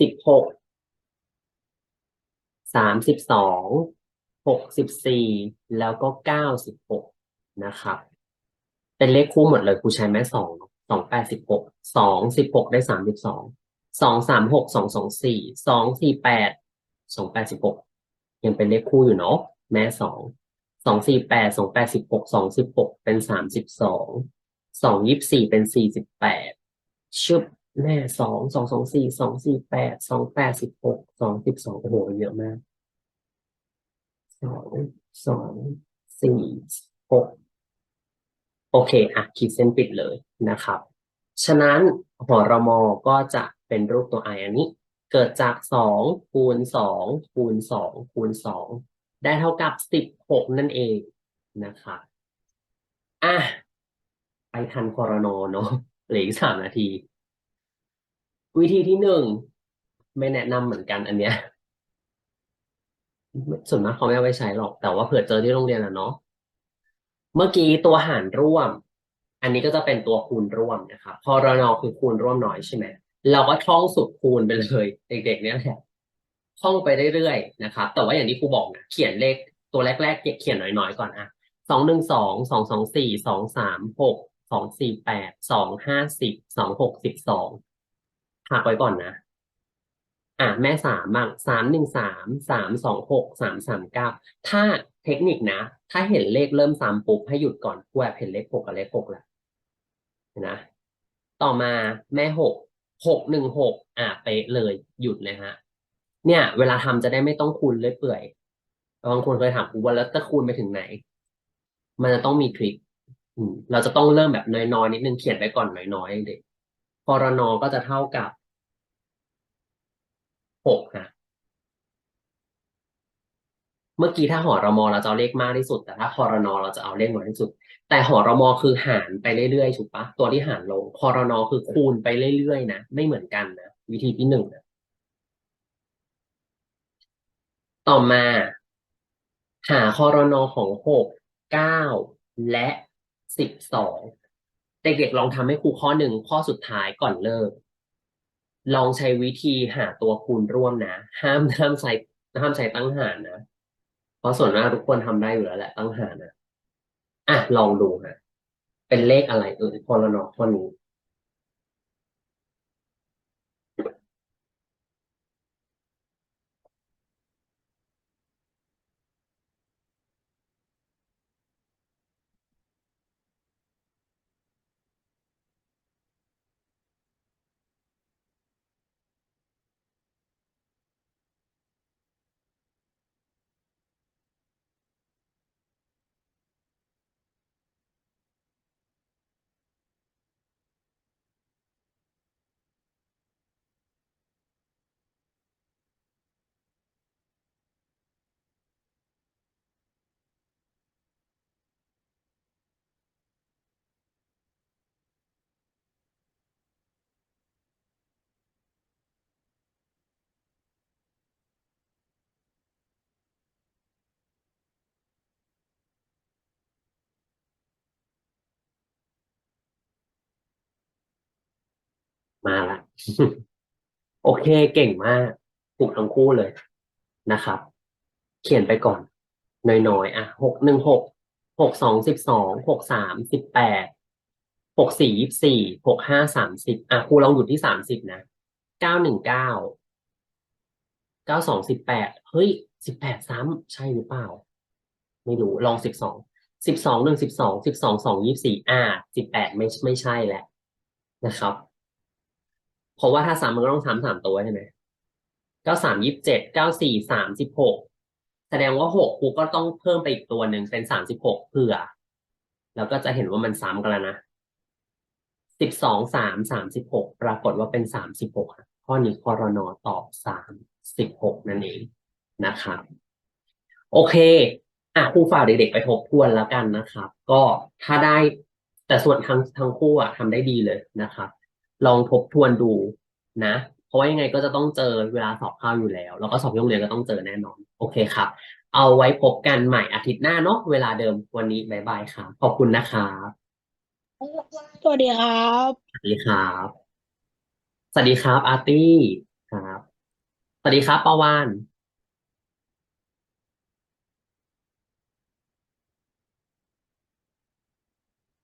สิบหกสามสิบสองหกสิบสี่แล้วก็เก้าสิบหกนะครับ เป็นเลขคู่หมดเลยครูใช้แม่สองสองแปดสิบหกสองสิบหกได้สามสิบสองสองสามหกสองสองสี่สองสี่แปดสองแปดสิบหกยังเป็นเลขคู่อยู่เนาะแม่สองสองสี่แปดสองแปดสิบหกสองสิบหกเป็นสามสิบสองสองยี่สิบสี่เป็นสี่สิบแปดชึบ แม่สองสองสองสี่สองสี่แปดสองแปดสิบหกสองสิบสองโอ้โหเยอะมากสองสองสี่หกโอเคอะขีดเส้นปิดเลยนะครับ ฉะนั้นหอรมอก็จะเป็นรูปตัว i อันนี้ เกิดจากสองคูณสองคูณสองคูณสองได้เท่ากับสิบหกนั่นเองนะครับอะไปทันคอรนอเนาะเหลืออีกสามนาที วิธีที่หนึ่งไม่แนะนำเหมือนกันอันเนี้ยส่วนมากเขาไม่เอาไปใช้หรอก แต่ว่าเผื่อเจอที่โรงเรียนแล้วเนาะเมื่อกี้ตัวหารร่วม อันนี้ก็จะเป็นตัวคูณร่วมนะครับพอรนคือคูณร่วมน้อยใช่ไหมเราก็ท่องสุดคูณไปเลยเด็กๆเนี่ยแหละท่องไปเรื่อยๆนะครับ แต่ว่าอย่างที่ครูบอกนะเขียนเลขตัวแรกๆเขียนน้อยๆก่อนอะสองหนึ่งสองสองสองสี่สองสามหกสองสี่แปดสองห้าสิบสองหกสิบสอง พักไว้ก่อนนะ อะแม่สามบ้างสามหนึ่งสามสามสองหกสามสามเก้าถ้าเทคนิคนะ ถ้าเห็นเลขเริ่มซ้ำปุ๊บให้หยุดก่อนกูแอบเห็นเลขหกกับเลขหกแล้วเห็นะต่อมาแม่หกหกหนึ่งหกอะเป๊ะเลยหยุดเลยฮะ เนี่ย เวลาทำจะได้ไม่ต้องคูณเลยเปื่อยบางคนเคยถามกูว่าแล้วจะคูณไปถึงไหน มันจะต้องมีทริคอืมเราจะต้องเริ่มแบบน้อยๆนิดนึงเขียนไปก่อนน้อยๆเด็กพรนก็จะเท่ากับ หกฮะเมื่อกี้ถ้าหอรมอเราจะเอาเลขมากที่สุด แต่ถ้าพรนอเราจะเอาเลขน้อยที่สุด แต่หอรมอคือหารไปเรื่อยๆถูกปะตัวที่หารลงพรนอคือคูณไปเรื่อยๆนะไม่เหมือนกันนะวิธีที่หนึ่งนะต่อมา หาคอรนอของหกเก้าและสิบสองเด็กๆลองทำให้ครูข้อหนึ่งข้อสุดท้ายก่อนเลิก ลองใช้วิธีหาตัวคูณร่วมนะ ห้ามห้ามใช้ห้ามใช้ตั้งหารนะ เพราะส่วนมากทุกคนทำได้อยู่แล้วแหละตั้งหารนะอะลองดูฮะเป็นเลขอะไรเอ่ยพลนอข้อนี้ มาละโอเคเก่งมากถูกทั้งคู่เลยนะครับ เขียนไปก่อน น้อยๆอะหกหนึ่งหกหกสองสิบสองหกสามสิบแปดหกสี่ยี่สี่หกห้าสามสิบอะครูลองหยุดที่สามสิบนะเก้าหนึ่งเก้าเก้าสองสิบแปดเฮ้ยสิบแปดซ้ำใช่หรือเปล่า ไม่รู้ลองสิบสองสิบสองหนึ่งสิบสองสิบสองสองยี่สี่อ่าสิบแปดไม่ไม่ใช่แหละนะครับ เพราะว่าถ้าซ้ำมันก็ต้องซ้ำสามตัวใช่ไหมเก้าสามยี่สิบเจ็ดเก้าสี่สามสิบหกแสดงว่าหกครูก็ต้องเพิ่มไปอีกตัวหนึ่งเป็นสามสิบหกเผื่อ แล้วก็จะเห็นว่ามันซ้ำกันแล้วนะสิบสองสามสามสิบหกปรากฏว่าเป็นสามสิบหกข้อนี้คอรนอตอบสามสิบหกนั่นเองนะครับ โอเคอะครูฝากเด็กๆไปทบทวนแล้วกันนะครับ ก็ถ้าได้แต่ส่วนทั้งทั้งคู่อะทำได้ดีเลยนะครับ ลองทบทวนดูนะ เพราะว่ายังไงก็จะต้องเจอเวลาสอบเข้าอยู่แล้ว แล้วก็สอบที่โรงเรียนก็ต้องเจอแน่นอน โอเคครับ เอาไว้พบกันใหม่อาทิตย์หน้าเนาะเวลาเดิมวันนี้บายบายครับขอบคุณนะครับสวัสดีครับ สวัสดีครับ สวัสดีครับอาร์ตี้ครับ สวัสดีครับปาวาน